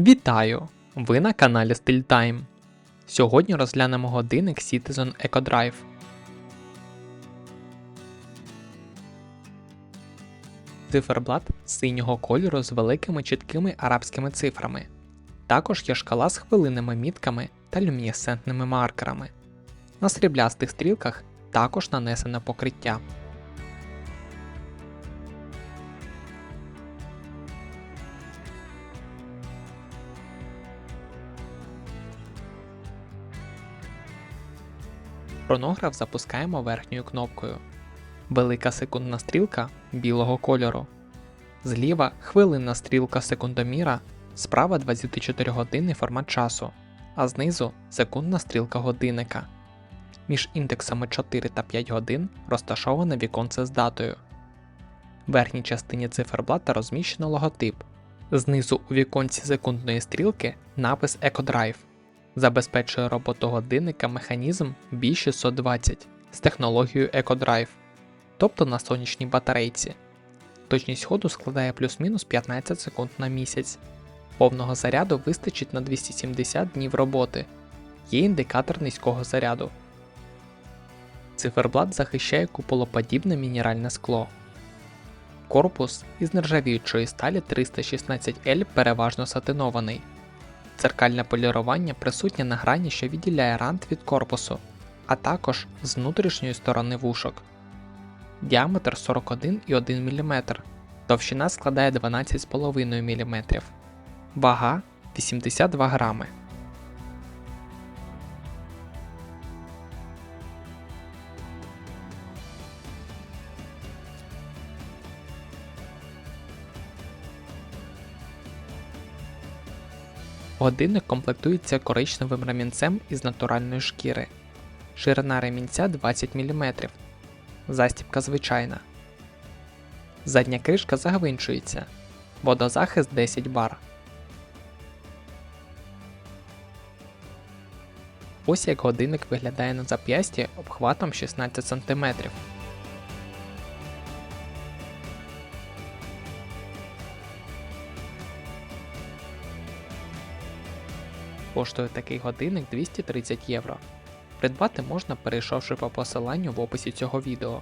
Вітаю! Ви на каналі StillTime. Сьогодні розглянемо годинник Citizen EcoDrive. Циферблат синього кольору з великими чіткими арабськими цифрами. Також є шкала з хвилинними мітками та люмінесцентними маркерами. На сріблястих стрілках також нанесено покриття. Хронограф запускаємо верхньою кнопкою. Велика секундна стрілка білого кольору. Зліва хвилинна стрілка секундоміра, справа 24 годинний формат часу, а знизу секундна стрілка годинника. Між індексами 4 та 5 годин розташоване віконце з датою. В верхній частині циферблата розміщено логотип. Знизу у віконці секундної стрілки напис EcoDrive. Забезпечує роботу годинника механізм B620 з технологією EcoDrive, тобто на сонячній батарейці. Точність ходу складає плюс-мінус 15 секунд на місяць. Повного заряду вистачить на 270 днів роботи. Є індикатор низького заряду. Циферблат захищає куполоподібне мінеральне скло. Корпус із нержавіючої сталі 316L переважно сатинований. Дзеркальне полірування присутнє на грані, що відділяє рант від корпусу, а також з внутрішньої сторони вушок. Діаметр 41,1 мм, товщина складає 12,5 мм, вага 82 грами. Годинник комплектується коричневим ремінцем із натуральної шкіри. Ширина ремінця 20 мм. Застібка звичайна. Задня кришка загвинчується. Водозахист 10 бар. Ось як годинник виглядає на зап'ясті обхватом 16 см. Коштує такий годинник 230 євро. Придбати можна, перейшовши по посиланню в описі цього відео.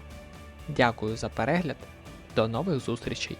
Дякую за перегляд. До нових зустрічей!